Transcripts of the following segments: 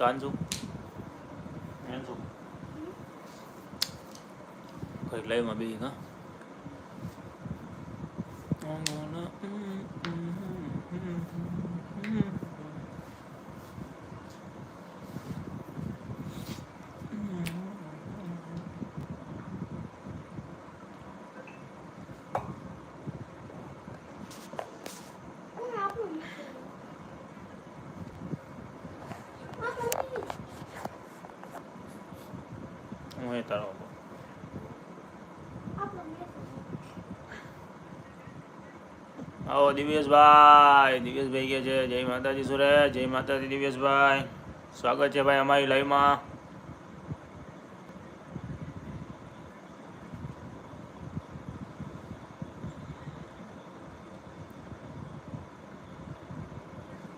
કાંજુ? કાંજુ કોઈ લાઈવમાં બે હા હું એ તારો આવો દિવ્યેશભાઈ દિવ્યેશભાઈ કે છે, જય માતાજી સુરેશ જય માતાજી દિવ્યેશભાઈ. સ્વાગત છે ભાઈ અમારી લાઈવમાં.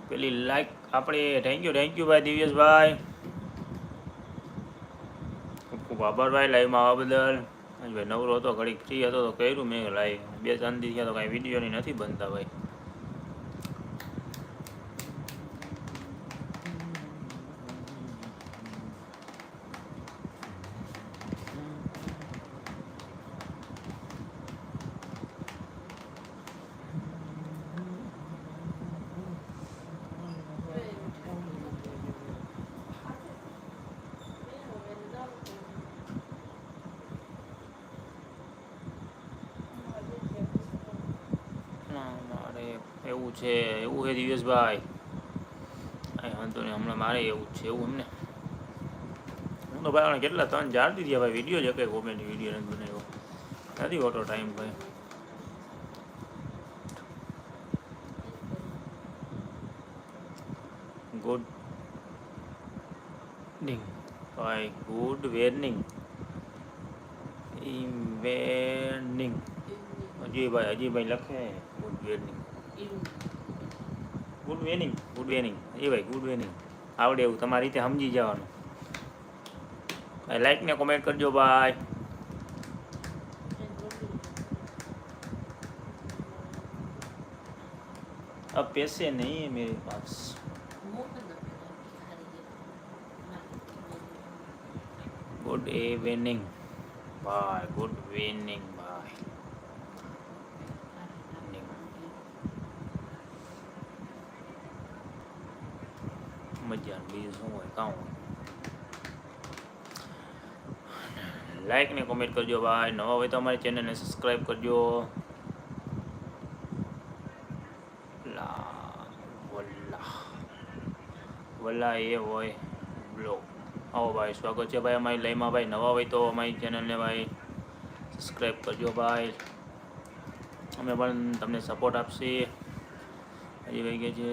પેલી લાઈક આપણે થેન્ક યુ થેન્ક યુ ભાઈ દિવ્યેશભાઈ. ખૂબ ખૂબ આભાર ભાઈ લાઈવમાં આવવા બદલ. ભાઈ નવરો હતો ઘડીક ફ્રી હતો તો કર્યું મેં લાઈવ. બે શાંતિ ગયા તો કાંઈ વિડીયોની નથી બનતા ભાઈ ના, મારે એવું છે એવું છે દિવેશભાઈ કાંઈ વાંધો નહીં હમણાં મારે એવું જ છે એવું એમને. હું તો ભાઈ કેટલા ત્રણ ચાર દીધી ભાઈ વીડિયો છે કંઈ કોમેન્ટ વીડિયો નથી બનાવ્યો. નથી હોતો ટાઈમ ભાઈ. ગુડ ઇવનિંગ ભાઈ ગુડ વેર્નિંગ ઇવેનિંગ અજયભાઈ અજયભાઈ લખે good evening good evening good evening એ ભાઈ ગુડ વેનિંગ આવડે એવું તમારી રીતે સમજી જવાનું ભાઈ લાઈક ને કોમેન્ટ કરજો ભાઈ अब पैसे नहीं है मेरे पास गुड इवनिंग भाई गुड इवनिंग भाई શું હોય કાં હોય લાઈક ને કોમેન્ટ કરજો ભાઈ. નવા હોય તો અમારી ચેનલને સબસ્ક્રાઈબ કરજો. વલ્લા એ હોય. બ્લોગ આવો ભાઈ, સ્વાગત છે ભાઈ અમારી લઈમાં ભાઈ. નવા હોય તો અમારી ચેનલને ભાઈ સબસ્ક્રાઈબ કરજો ભાઈ. અમે પણ તમને સપોર્ટ આપશી. હજી ભાઈ કે છે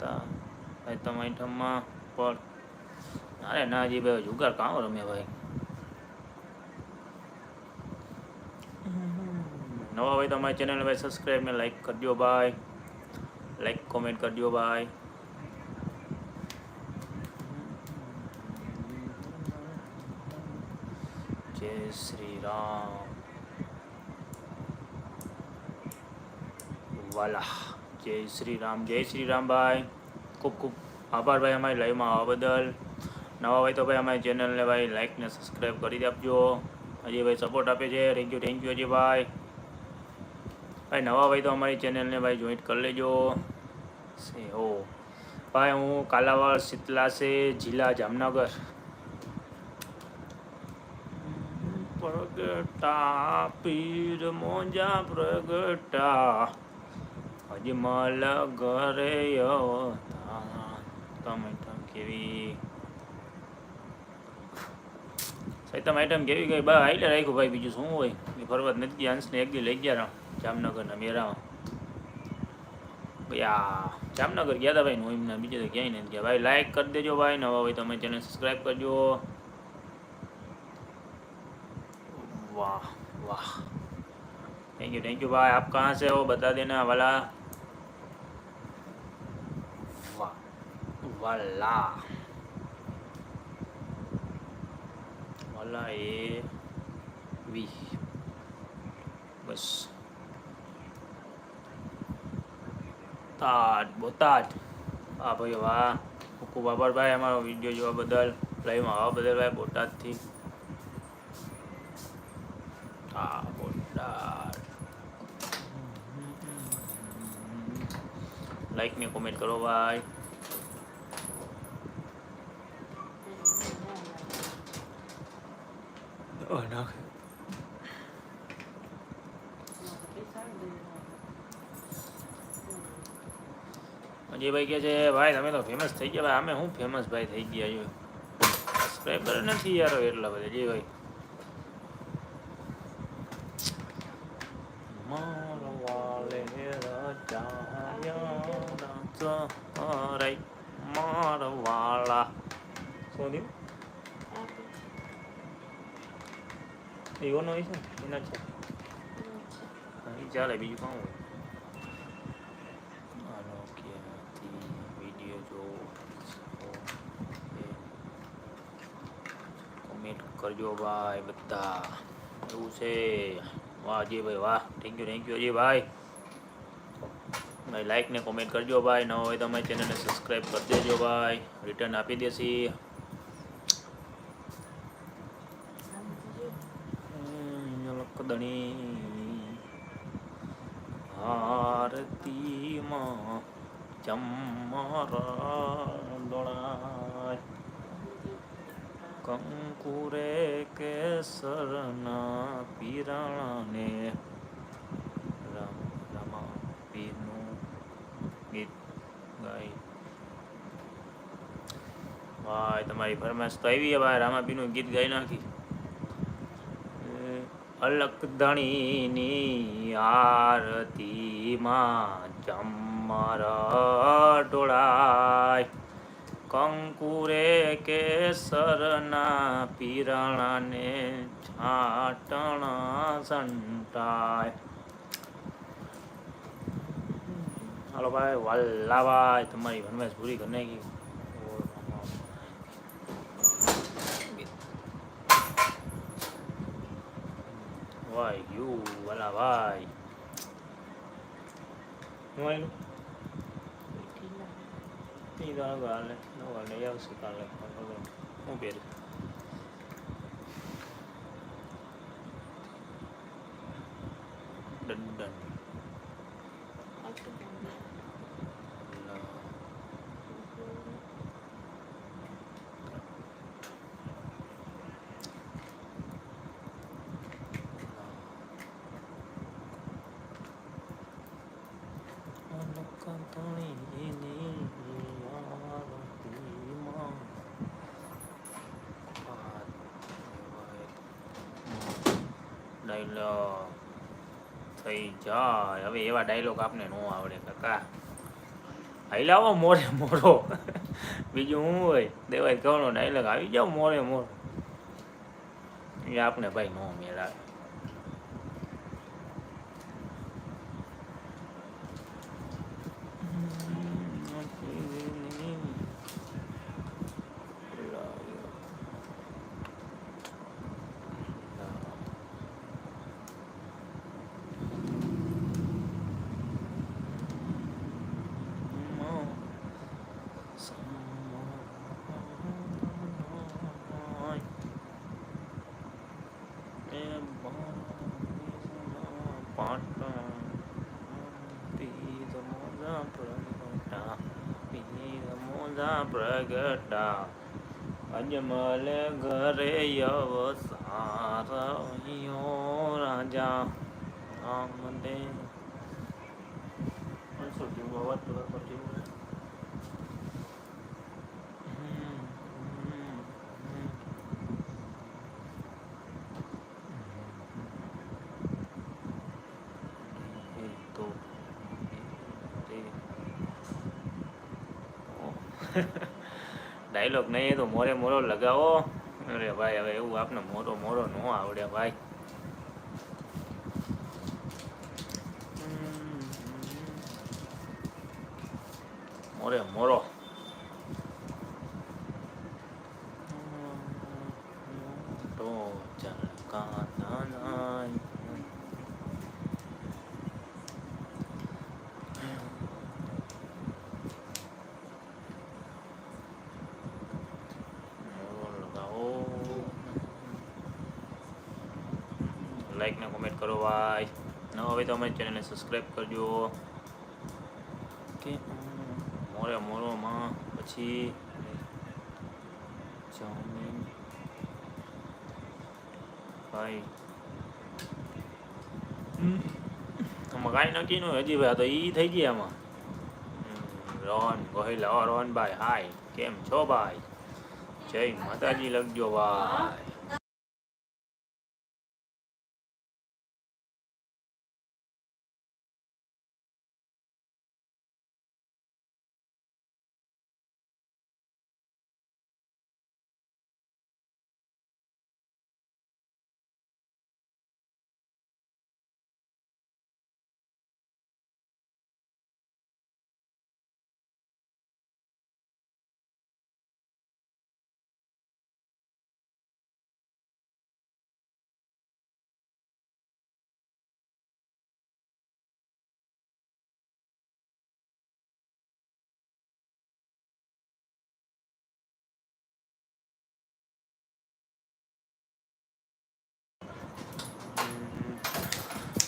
તા ભાઈ તમારી ઠમમાં, પણ અરે ના જી ભાઈ જુગાર કાં રમે ભાઈ. નવા હોય તો અમારી ચેનલ ભાઈ સબસ્ક્રાઈબ ને લાઈક કરજો ભાઈ. લાઈક કોમેન્ટ કરજો ભાઈ. જય શ્રી રામ. વાલા, જય શ્રી રામ, જય શ્રી રામ ભાઈ. ખૂબ ખૂબ આભાર ભાઈ અમારી લાઈવમાં આવવા બદલ. નવા હોય તો ભાઈ અમારી ચેનલને ભાઈ લાઈક ને સબસ્ક્રાઈબ કરી આપજો. હજી ભાઈ સપોર્ટ આપે છે. થેન્ક યુ થેન્ક યુ હજી ભાઈ. ભાઈ નવા ભાઈ તો અમારી ચેનલને ભાઈ જોઈન્ટ કરી લેજો. ઓ ભાઈ હું કાલાવાડ શીતલાસે જિલ્લા જામનગર. પ્રગટા પીર મોજા પ્રગટા. અજમલ ઘરે તમે કેવી સૈતમ આઈટમ કેવી ગઈ બા આઈલે રાખ્યું ભાઈ બીજું શું હોય એ ફરવા જ નથી ગયા અંશને એક દી લઈ ગયા જામનગરના મેરામાં ગયા જામનગર ગયા હતા ભાઈ નોઈમના બીજે તો ક્યાંય નથી ગયા ભાઈ લાઈક કરી દેજો ભાઈ નવા હોય તમે ચેનલ સબસ્ક્રાઈબ કરજો वाह वाह थैंक यू थैंक यू भाई आप कहाँ से हो बता देना वाला વલ્લા વલ્લા એ વીસ બસ તાટ બોટાદ આ ભાઈ વાહ ખૂબ ખૂબ આભાર ભાઈ અમારો વીડિયો જોવા બદલ લાઈવમાં આવવા બદલ ભાઈ બોટાદથી હા બોટાદ લાઈક ને કોમેન્ટ કરો ભાઈ અજયભાઈ કહે છે ભાઈ તમે તો ફેમસ થઈ ગયા ભાઈ અમે શું ફેમસ ભાઈ થઈ ગયા છો સબસ્ક્રાઈબર નથી યાર એટલા બધા અજયભાઈ મારા વાલે રચાયા સહારાઈ મારા વાલા શું થયું એવો નો હોય છે એના છે ઈ ચાલે બીજું કામ આનો ક્યાંથી વીડિયો જો કોમેન્ટ કરજો ભાઈ બધા એવું છે વાહ અજયભાઈ વાહ થેન્ક યુ થેન્ક યુ અજયભાઈ ભાઈ લાઈક ને કોમેન્ટ કરજો ભાઈ ન હોય તો અમારી ચેનલને સબસ્ક્રાઈબ કરી દેજો ભાઈ રિટર્ન આપી દેશી લકદણી આરતીમાં ચમરા દોણાય કંકુરે કેસરના પીરાણાને રામ રામા પીરનું ગીત ગાય ભાઈ, તમારી ફરમાશ તો આવી ભાઈ રામાપીનું ગીત ગાઈ નાખી. અલક ધણીની આરતીમાં ચમર ડોળાય કંકુરે કેસરના પીરણાને છાટણ સંટાય. હાલો ભાઈ વાલાભાઈ તમારી ભણવેશ પૂરી કરી નાખી. ભાઈ યુ વાલા ભાઈ હું આવેલું ઈ આગળ હાલે નવા આવશે કાલે. હું પહેરું થઈ જાય હવે એવા ડાયલોગ આપને ન આવડે કાકા. હૈલાવો મોરે મોરો. બીજું શું હોય? દેવાય કહેવાનો ડાયલોગ આવી જાવ મોરે મોરો. એ આપણે ભાઈ નો મેળાવે પ્રગટા. અજમલ ઘરે અવસાર રાજા. આમદે તો નહીં તો મોરે મોરો લગાવો. અરે ભાઈ, હવે એવું આપને મોરો મોરો ન આવડે ભાઈ. મોરે મોરો. લાઈક ને કોમેન્ટ કરો ભાઈ. ન હવે તો અમારી ચેનલને સબસ્ક્રાઈબ કરજો. કે મોરે મોરોમાં પછી ચાઉમીન ભાઈ. આમાં કાંઈ નક્કી ન હજી ભાઈ તો ઈ થઈ ગયા આમાં. રોહન, ગોહિલ રોહનભાઈ હાય, કેમ છો ભાઈ? જય માતાજી, લખજો ભાઈ.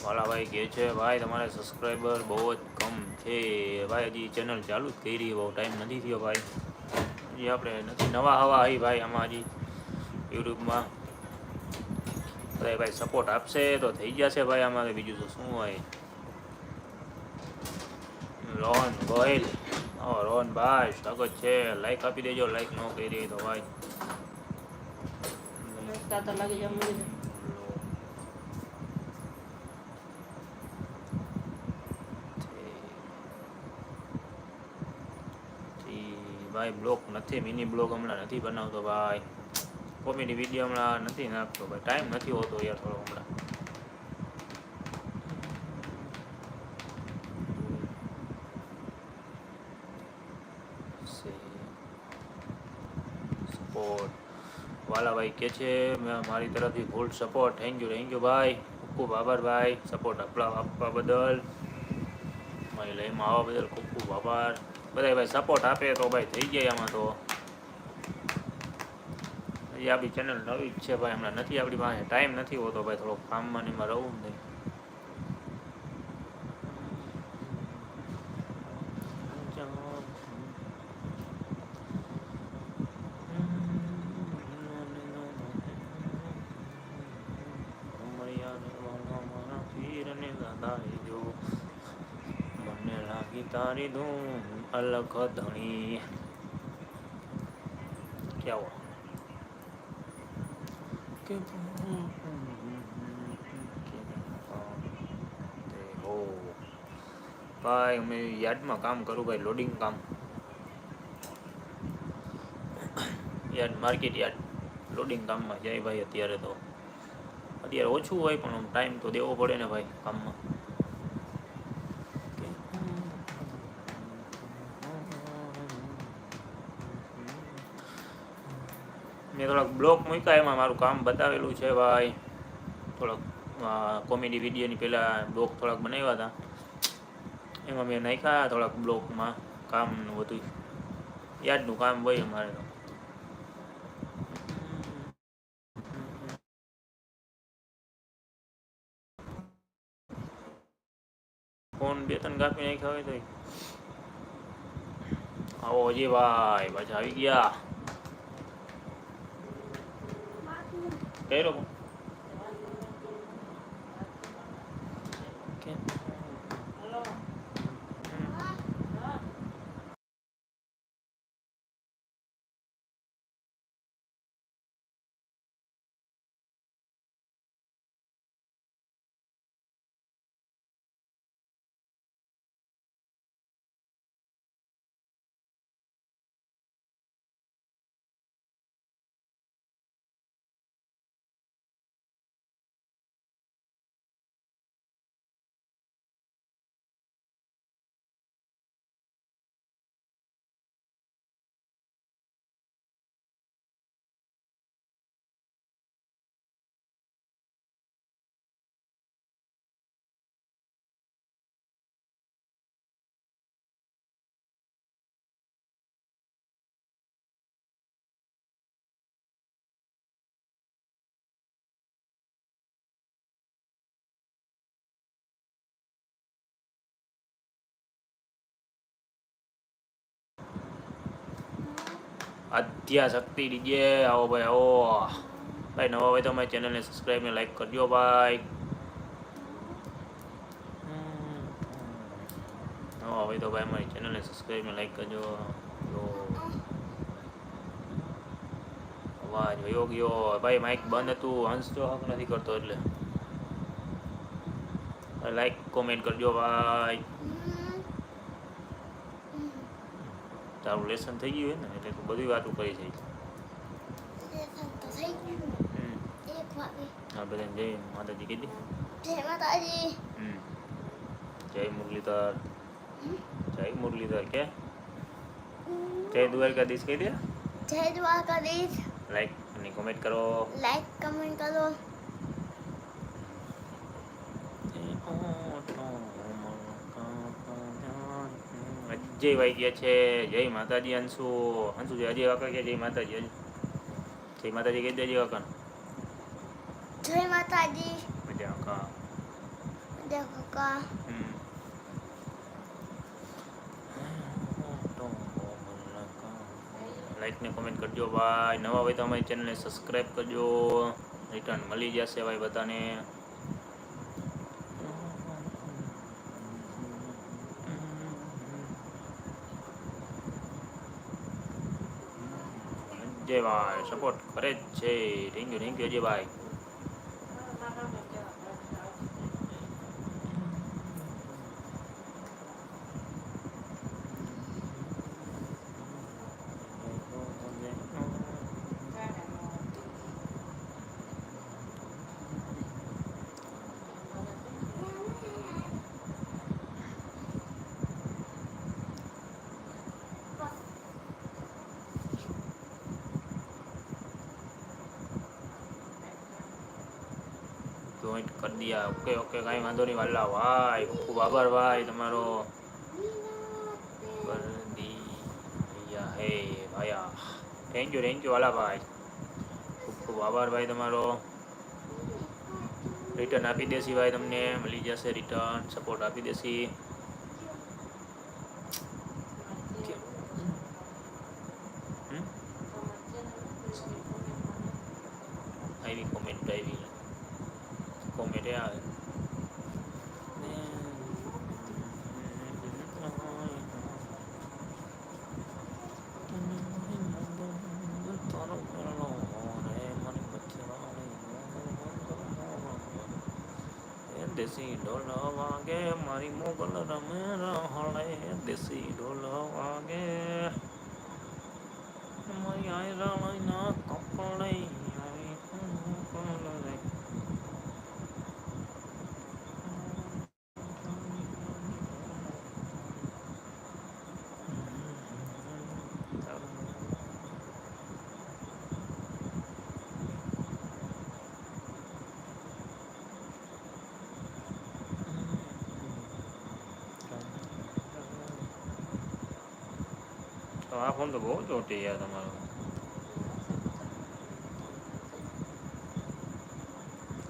વાલાભાઈ કહે છે, ભાઈ, તમારે સબસ્ક્રાઈબર બહુ જ કમ છે. ભાઈ, હજી ચેનલ ચાલુ જ કરી બહુ ટાઈમ નથી થયો, ભાઈ. હજી આપણે નથી, નવા હવા આવી, ભાઈ, આમાં હજી યુટ્યુબમાં. અરે ભાઈ સપોર્ટ આપશે તો થઈ જશે, ભાઈ, આમાં બીજું તો શું હોય? રોહન ગોહિલ. હા રોહન ભાઈ, સ્વાગત છે. લાઈક આપી દેજો લાઈક ન કરી તો, ભાઈ તાતા લાગી જાય મળી જાય. જી, ભાઈ બ્લોક નથી મિની બ્લોગ હમણાં નથી બનાવતો ભાઈ. કોમેડી વીડિયો હમણાં નથી નાખતો ભાઈ. ટાઈમ નથી હોતો યાર થોડો હમણાં. સપોર્ટ વાલાભાઈ કે છે મારી તરફથી full support thank you thank you ભાઈ. ખૂબ ખૂબ આભાર ભાઈ. સપોર્ટ આપવા આપવા બદલ. મારી લાઈમાં આવવા બદલ ખૂબ ખૂબ આભાર. બધા ભાઈ સપોર્ટ આપે તો ભાઈ થઈ જાય આમાં તો. હજી આપણી ચેનલ નવી જ છે ભાઈ, હમણાં નથી આપણી પાસે ટાઈમ નથી હોતો ભાઈ, થોડોક કામમાં એમાં રહું નહીં તારી ધૂમ અલગ ધણી. કેવો? કે ભાઈ અમે યાર્ડમાં કામ કરું ભાઈ લોડિંગ કામ. Yard market yard. લોડિંગ કામમાં જાય ભાઈ અત્યારે તો. અત્યારે ઓછું હોય પણ ટાઈમ તો દેવો પડે ને ભાઈ કામમાં. મેં થોડાક બ્લોક મૂક્યા, એમાં મારું કામ બતાવેલું છે ભાઈ. થોડાક કોમેડી વિડીયોની પહેલાં બ્લોક થોડાક બનાવ્યા હતા. એમાં મેં નાખ્યા થોડાક બ્લોકમાં કામનું બધું. યાદનું કામ હોય અમારે તો. ફોન બે ત્રણ કાપી નાખ્યા હોય તો આવો હજી ભાઈ, પાછા આવી ગયા. કર્યો આદ્યા શક્તિ ડીજે આવો ભાઈ આવો. ભાઈ, નવા હોય તો અમારી ચેનલને સબસ્ક્રાઈબ ને લાઈક કરજો ભાઈ. નવા હોય તો ભાઈ અમારી ચેનલને સબસ્ક્રાઈબ ને લાઈક કરજો. અવાજ વયો ગયો. ભાઈ માઇક બંધ હતું. હંસ જો હક નથી કરતો એટલે. લાઈક કોમેન્ટ કરજો ભાઈ. તારું લેસન થઈ ગયું હોય ને એટલે બધી વાતો કરી જાય. હા બધાને જય માતાજી કીધી. જય માતાજી. જય મુરલીધર. જય મુરલીધર કે? જય દ્વારકાધીશ કહી દે? જય દ્વારકાધીશ. લાઈક અને કોમેન્ટ કરો. લાઈક કમેન્ટ કરો. અજયભાઈ કે છે જય માતાજી અંશુ અંશુ જય અજય કાકા કે જય માતાજી જય માતાજી કહી દેજે કાકા જય માતાજી. મજા કાકા જય કાકા લાઈક ને કોમેન્ટ કરજો ભાઈ. નવા હોય તો અમારી ચેનલને સબસ્ક્રાઈબ કરજો. રિટર્ન મળી જશે ભાઈ બધાને. અજયભાઈ સપોર્ટ કરે જ છે. થેન્ક યુ થેન્ક યુ અજયભાઈ જોઈન્ટ કરી દિયા. ઓકે ઓકે કાંઈ વાંધો નહીં, વાલા ભાઈ ખૂબ ખૂબ આભાર, ભાઈ, તમારો. હે, ભાયા. થેન્ક યુ થેન્ક યુ વાલા, ભાઈ. ખૂબ ખૂબ આભાર, ભાઈ, તમારો. રિટર્ન આપી દેસી ભાઈ, તમને. મળી જશે રિટર્ન સપોર્ટ આપી દેસી હમ? આવી કોમેન્ટ આવી કોમેન્ટ આવે દેશી ઢોલ વાગે મારી મોગલ રમે રહળે દેશી ઢોલ વાગે મારી આય રાણીના કપડે તો આ ફોન તો બહુ ચોટી યાર તમારો.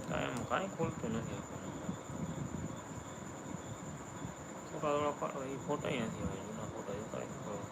કાંઈ કાંઈ ખોલતું નથી ફોટા ફોટા નથી હવે જૂના ફોટા એ કાંઈ ખબર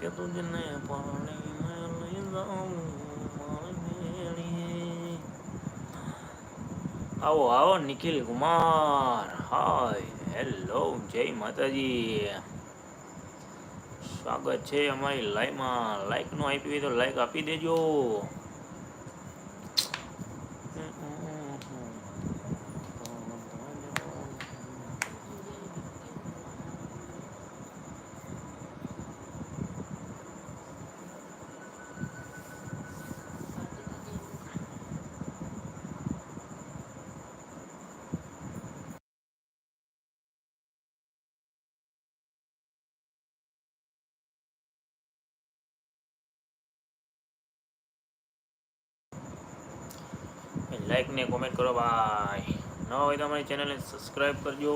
કે તુજને પાણી લઈ જાઉં આવો આવો, નિખિલ કુમાર. હાય, હેલો, જય માતાજી. સ્વાગત છે અમારી લાઈવમાં. લાઈકનું આપી હોય તો લાઈક આપી દેજો. લાઈક ને કોમેન્ટ કરો ભાઈ ન હોય તો અમારી ચેનલને સબસ્ક્રાઈબ કરજો.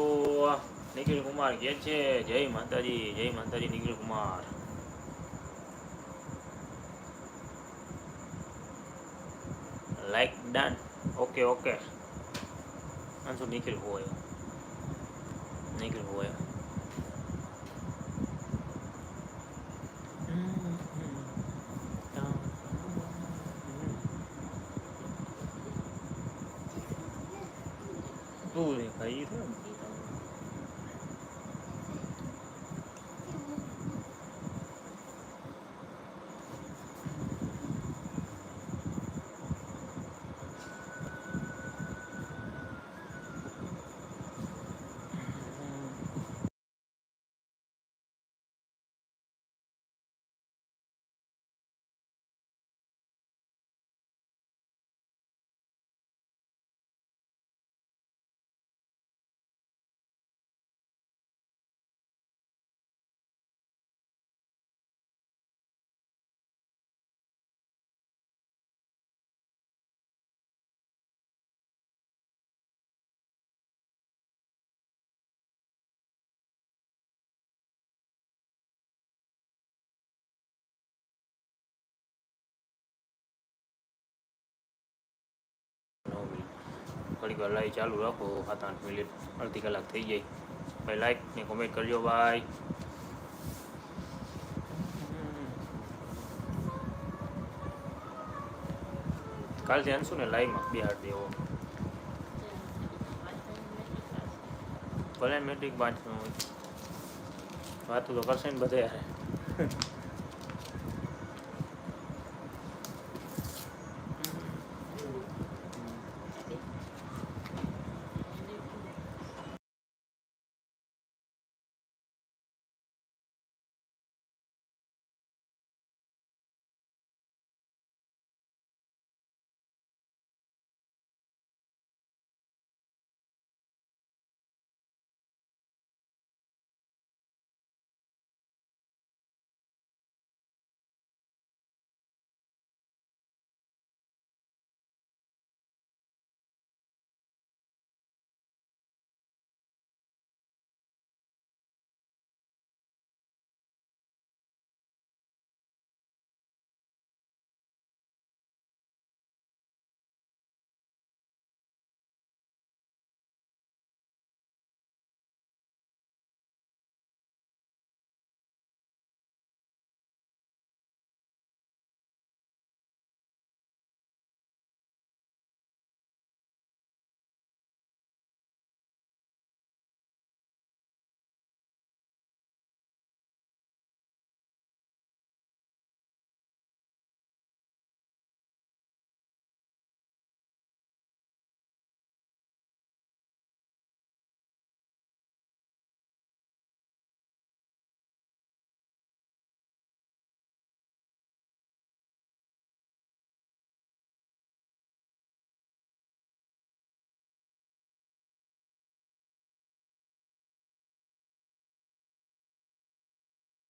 નિખિલ કુમાર કે છે, જય માતાજી જય Mataji Nikhil Kumar. Like done okay okay શું નિખિલ હોય. નિખિલ હોય તું રે ભાઈ રે થોડીક વાર લાઈવ ચાલુ રાખો, સાત આઠ મિનિટ, અડધી કલાક થઈ જાય. ભાઈ લાઈક ને કોમેન્ટ કરજો ભાઈ કાલથી આનશું ને લાઈવમાં બિહાર દેવો. ભલે મેટ્રિક પાંચનું હોય. વાતું તો કરશે ને બધે યાર.